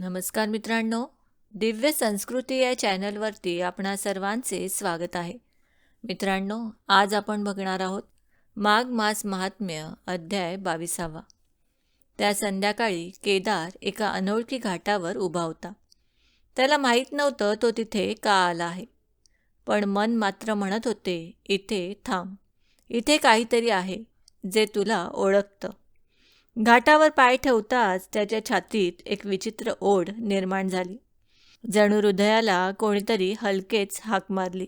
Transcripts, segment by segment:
नमस्कार मित्रांनो दिव्य संस्कृती या चॅनलवरती आपणा सर्वांचे स्वागत आहे. मित्रांनो आज आपण बघणार आहोत माघ मास महात्म्य अध्याय बावीसावा. त्या संध्याकाळी केदार एका अनोळखी घाटावर उभा होता. त्याला माहीत नव्हतं तो तिथे का आला आहे. पण मन मात्र म्हणत होते इथे थांब. इथे काहीतरी आहे जे तुला ओळखतं. घाटावर पाय ठेवताच त्याच्या छातीत एक विचित्र ओढ निर्माण झाली. जणू हृदयाला कोणीतरी हलकेच हाक मारली.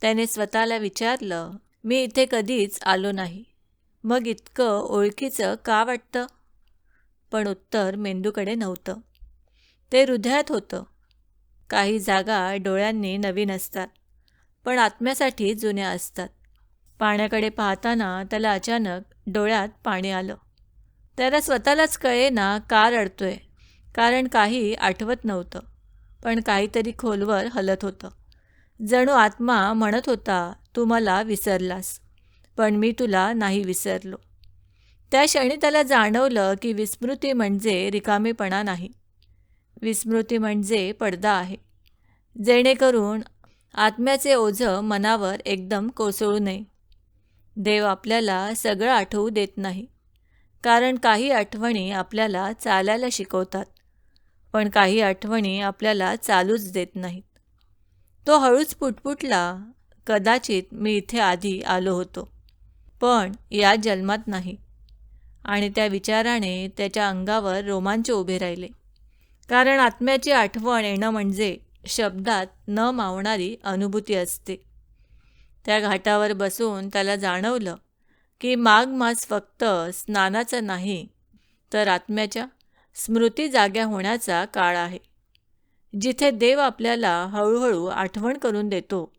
त्याने स्वतःला विचारलं मी इथे कधीच आलो नाही. मग इतकं ओळखीचं का वाटतं? पण उत्तर मेंदूकडे नव्हतं. ते हृदयात होतं. काही जागा डोळ्यांनी नवीन असतात पण आत्म्यासाठी जुन्या असतात. पाण्याकडे पाहताना त्याला अचानक डोळ्यात पाणी आलं. त्याला स्वतःलाच कळे ना का रडतोय कारण काही आठवत नव्हतं. पण काहीतरी खोलवर हलत होतं. जणू आत्मा म्हणत होता तू मला विसरलास. पण मी तुला नाही विसरलो. त्या क्षणी त्याला जाणवलं की विस्मृती म्हणजे रिकामेपणा नाही. विस्मृती म्हणजे पडदा आहे. जेणेकरून आत्म्याचे ओझं मनावर एकदम कोसळू नये. देव आपल्याला सगळं आठवू देत नाही. कारण काही आठवणी आपल्याला चालायला शिकवतात पण काही आठवणी आपल्याला चालूच देत नाहीत. तो हळूच पुटपुटला कदाचित मी इथे आधी आलो होतो पण या जन्मात नाही. आणि त्या विचाराने त्याच्या अंगावर रोमांच उभे राहिले. कारण आत्म्याची आठवण येणं म्हणजे शब्दात न मावणारी अनुभूती असते. त्या घाटावर बसून त्याला जाणवलं की माघ मास फक्त स्नानाचा नाही तर आत्म्याच्या स्मृती जाग्या होण्याचा काळ आहे. जिथे देव आपल्याला हळूहळू आठवण करून देतो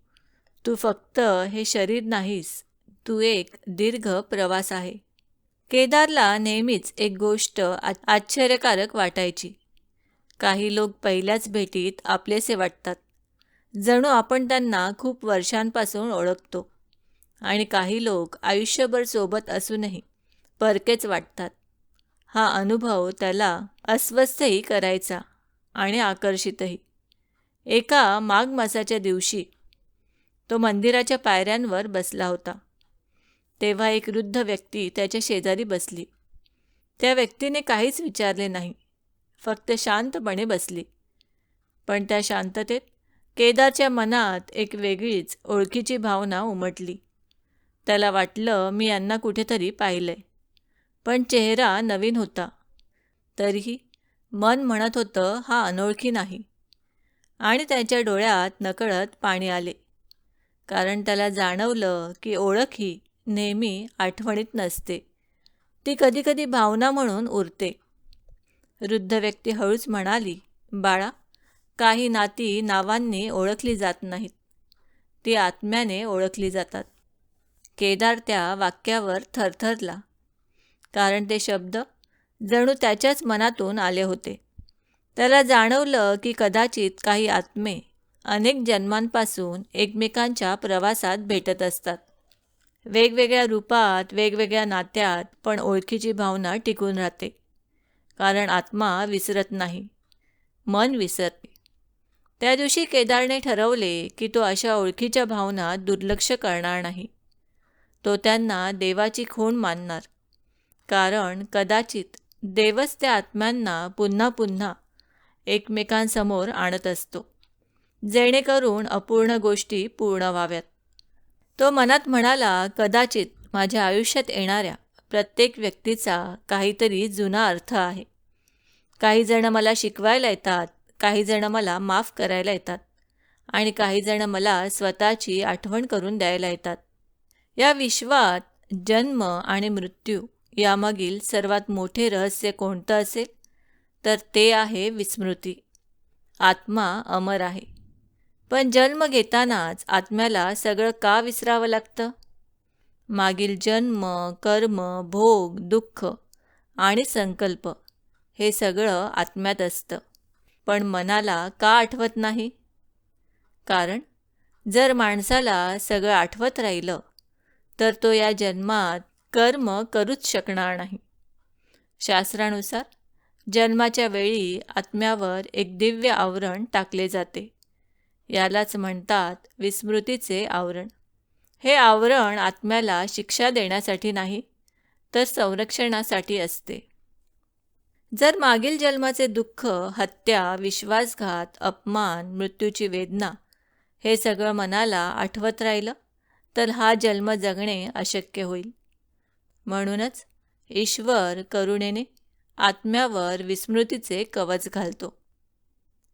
तू फक्त हे शरीर नाहीस तू एक दीर्घ प्रवास आहे. केदारला नेहमीच एक गोष्ट आश्चर्यकारक वाटायची. काही लोक पहिल्याच भेटीत आपलेसे वाटतात. जणू आपण त्यांना खूप वर्षांपासून ओळखतो. आणि काही लोक आयुष्यभर सोबत असूनही परकेच वाटतात. हा अनुभव त्याला अस्वस्थही करायचा आणि आकर्षितही. एका माघ मासाच्या दिवशी तो मंदिराच्या पायऱ्यांवर बसला होता. तेव्हा एक वृद्ध व्यक्ती त्याच्या शेजारी बसली. त्या व्यक्तीने काहीच विचारले नाही. फक्त शांतपणे बसली. पण त्या शांततेत केदारच्या मनात एक वेगळीच ओळखीची भावना उमटली. त्याला वाटलं मी यांना कुठेतरी पाहिलंय. पण चेहरा नवीन होता. तरीही मन म्हणत होतं हा अनोळखी नाही. आणि त्याच्या डोळ्यात नकळत पाणी आले. कारण त्याला जाणवलं की ओळख ही नेहमी आठवणीत नसते. ती कधीकधी भावना म्हणून उरते. वृद्ध व्यक्ती हळूच म्हणाली बाळा काही नाती नावांनी ओळखली जात नाहीत. ती आत्म्याने ओळखली जातात. केदार त्या वाक्यावर थरथरला. कारण ते शब्द जणू त्याच्याच मनातून आले होते. त्याला जाणवलं की कदाचित काही आत्मे अनेक जन्मांपासून एकमेकांच्या प्रवासात भेटत असतात. वेगवेगळ्या रूपात वेगवेगळ्या नात्यात पण ओळखीची भावना टिकून राहते. कारण आत्मा विसरत नाही मन विसरते. त्या दिवशी केदारने ठरवले की तो अशा ओळखीच्या भावना दुर्लक्ष करणार नाही. तो त्यांना देवाची खूण मानणार. कारण कदाचित देवच त्या आत्म्यांना पुन्हा पुन्हा एकमेकांसमोर आणत असतो जेणेकरून अपूर्ण गोष्टी पूर्ण व्हाव्यात. तो मनात म्हणाला कदाचित माझ्या आयुष्यात येणाऱ्या प्रत्येक व्यक्तीचा काहीतरी जुना अर्थ आहे. काही जण मला शिकवायला येतात काही जण मला माफ करायला येतात आणि काही जण मला स्वतःची आठवण करून द्यायला येतात. या विश्वात जन्म आणि मृत्यू यामागील सर्वात मोठे रहस्य कोणतं असेल? तर ते आहे विस्मृती. आत्मा अमर आहे. पण जन्म घेतानाच आत्म्याला सगळं का विसरावं लागतं? मागील जन्म कर्म भोग दुःख आणि संकल्प हे सगळं आत्म्यात असतं. पण मनाला का आठवत नाही? कारण जर माणसाला सगळं आठवत राहिलं तर तो या जन्मात कर्म करूच शकणार नाही. शास्त्रानुसार जन्माच्या वेळी आत्म्यावर एक दिव्य आवरण टाकले जाते. यालाच म्हणतात विस्मृतीचे आवरण. हे आवरण आत्म्याला शिक्षा देण्यासाठी नाही तर संरक्षणासाठी असते. जर मागील जन्माचे दुःख हत्या विश्वासघात अपमान मृत्यूची वेदना हे सगळं मनाला आठवत राहिलं तर हा जन्म जगणे अशक्य होईल. म्हणूनच ईश्वर करुणेने आत्म्यावर विस्मृतीचे कवच घालतो.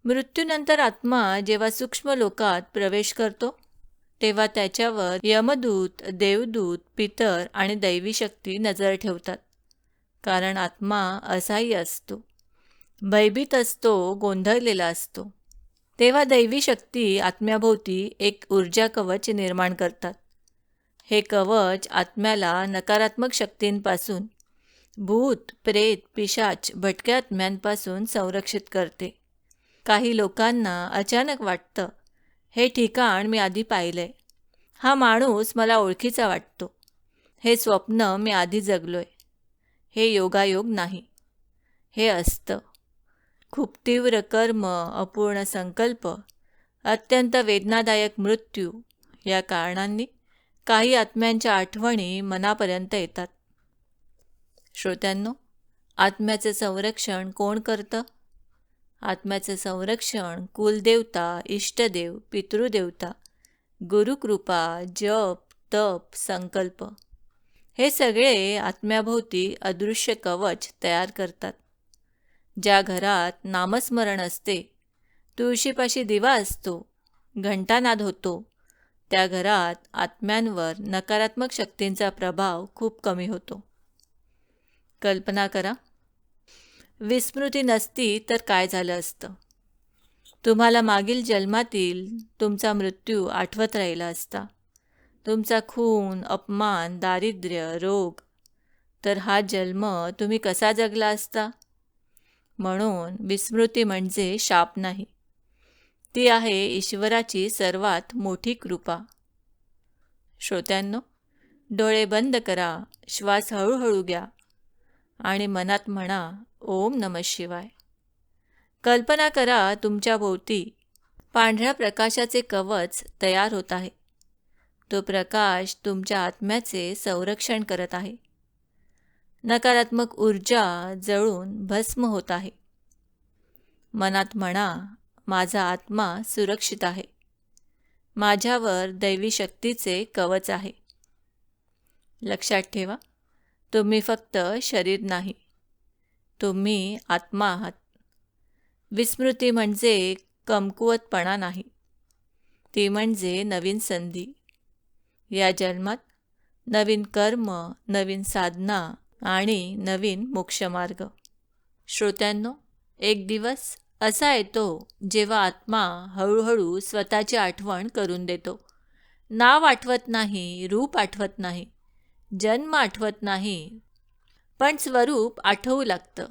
मृत्यूनंतर आत्मा जेव्हा सूक्ष्म लोकात प्रवेश करतो तेव्हा त्याच्यावर यमदूत देवदूत पितर आणि दैवी शक्ती नजर ठेवतात. कारण आत्मा असाही असतो. भयभीत असतो गोंधळलेला असतो. तेव्हा दैवी शक्ती आत्म्याभोवती एक ऊर्जा कवच निर्माण करतात. हे कवच आत्म्याला नकारात्मक शक्तींपासून भूत प्रेत पिशाच भटक्या आत्म्यांपासून संरक्षित करते. काही लोकांना अचानक वाटतं हे ठिकाण मी आधी पाहिलंय. हा माणूस मला ओळखीचा वाटतो. हे स्वप्न मी आधी जगलोय. हे योगायोग नाही. हे असतं. खूप तीव्र कर्म अपूर्ण संकल्प अत्यंत वेदनादायक मृत्यू या कारणांनी काही आत्म्यांच्या आठवणी मनापर्यंत येतात. श्रोत्यांनो आत्म्याचं संरक्षण कोण करतं? आत्म्याचं संरक्षण कुलदेवता इष्टदेव पितृदेवता गुरुकृपा जप तप संकल्प. हे सगळे आत्म्याभोवती अदृश्य कवच तयार करतात. ज्या घरात नामस्मरण असते तुळशीपाशी दिवा असतो घंटानाद होतो त्या घरात आत्म्यांवर नकारात्मक शक्तींचा प्रभाव खूप कमी होतो. कल्पना करा. विस्मृती नसती तर काय झालं असतं? तुम्हाला मागील जन्मातील तुमचा मृत्यू आठवत राहिला असता. तुमचा खून अपमान दारिद्र्य रोग तर हा जन्म तुम्ही कसा जगला असता? म्हणून विस्मृती म्हणजे शाप नाही. ती आहे ईश्वराची सर्वात मोठी कृपा. श्रोत्यांनो डोळे बंद करा श्वास हळूहळू घ्या आणि मनात म्हणा ओम नम शिवाय. कल्पना करा तुमच्या भोवती पांढऱ्या प्रकाशाचे कवच तयार होत आहे. तो प्रकाश तुमच्या आत्म्याचे संरक्षण करत आहे. नकारात्मक ऊर्जा जळून भस्म होत आहे. मनात म्हणा माझा आत्मा सुरक्षित आहे. माझ्यावर दैवी शक्तीचे कवच आहे. लक्षात ठेवा तुम्ही फक्त शरीर नाही तुम्ही आत्मा आहात. विस्मृती म्हणजे कमकुवतपणा नाही ती म्हणजे नवीन संधी. या जन्मात नवीन कर्म नवीन साधना आणि नवीन मोक्षमार्ग. श्रोत्यांनो एक दिवस असा येतो जेव्हा आत्मा हळूहळू स्वतःची आठवण करून देतो. नाव आठवत नाही रूप आठवत नाही जन्म आठवत नाही पण स्वरूप आठवू लागतं.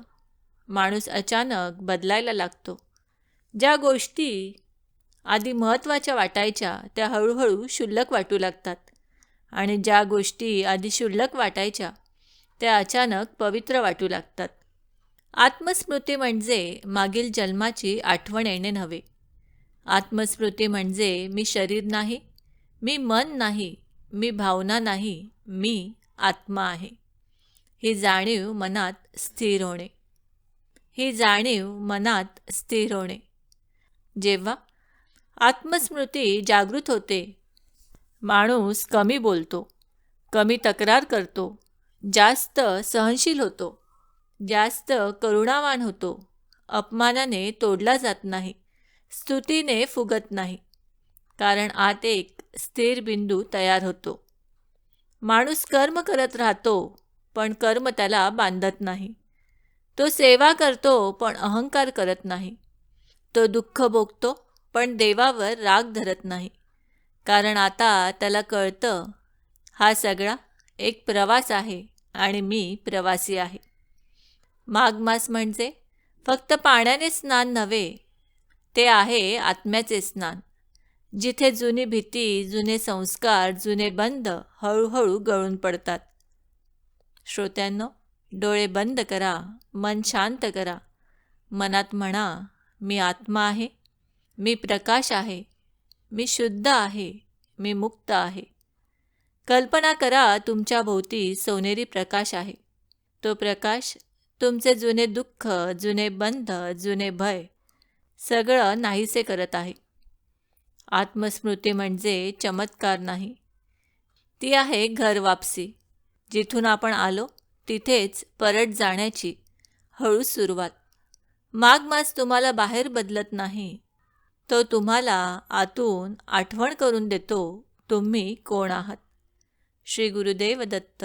माणूस अचानक बदलायला लागतो. ज्या गोष्टी आधी महत्त्वाच्या वाटायच्या त्या हळूहळू शुल्लक वाटू लागतात. आणि ज्या गोष्टी आधी शुल्लक वाटायच्या त्या अचानक पवित्र वाटू लागतात. आत्मस्मृती म्हणजे मागील जन्माची आठवण येणे नव्हे. आत्मस्मृती म्हणजे मी शरीर नाही मी मन नाही मी भावना नाही मी आत्मा आहे. ही जाणीव मनात स्थिर होणे. ही जाणीव मनात स्थिर होणे. जेव्हा आत्मस्मृती जागृत होते माणूस कमी बोलतो कमी तक्रार करतो जास्त सहनशील होतो. जास्त करुणावान होतो. अपमानाने तोडला जात नाही. स्तुतीने फुगत नाही. कारण आत एक स्थिर बिंदू तयार होतो. माणूस कर्म करत राहतो पण कर्म त्याला बांधत नाही. तो सेवा करतो पण अहंकार करत नाही. तो दुःख भोगतो पण देवावर राग धरत नाही. कारण आता त्याला कळतं हा सगळा एक प्रवास आहे आणि मी प्रवासी आहे. मागमास म्हणजे फक्त पाण्याने स्नान नव्हे ते आहे आत्म्याचे स्नान. जिथे जुनी भीती जुने संस्कार जुने बंद हळूहळू गळून पडतात. श्रोत्यांनो डोळे बंद करा मन शांत करा. मनात म्हणा मी आत्मा आहे मी प्रकाश आहे मी शुद्ध आहे मी मुक्त आहे. कल्पना करा तुमच्या भोवती सोनेरी प्रकाश आहे. तो प्रकाश तुमचे जुने दुःख जुने बंध जुने भय सगळं नाहीसे करत आहे. आत्मस्मृती म्हणजे चमत्कार नाही. ती आहे घर वापसी. जिथून आपण आलो तिथेच परत जाण्याची हळू सुरुवात. माग मास तुम्हाला बाहेर बदलत नाही. तो तुम्हाला आतून आठवण करून देतो तुम्ही कोण आहात? श्री गुरुदेव दत्त.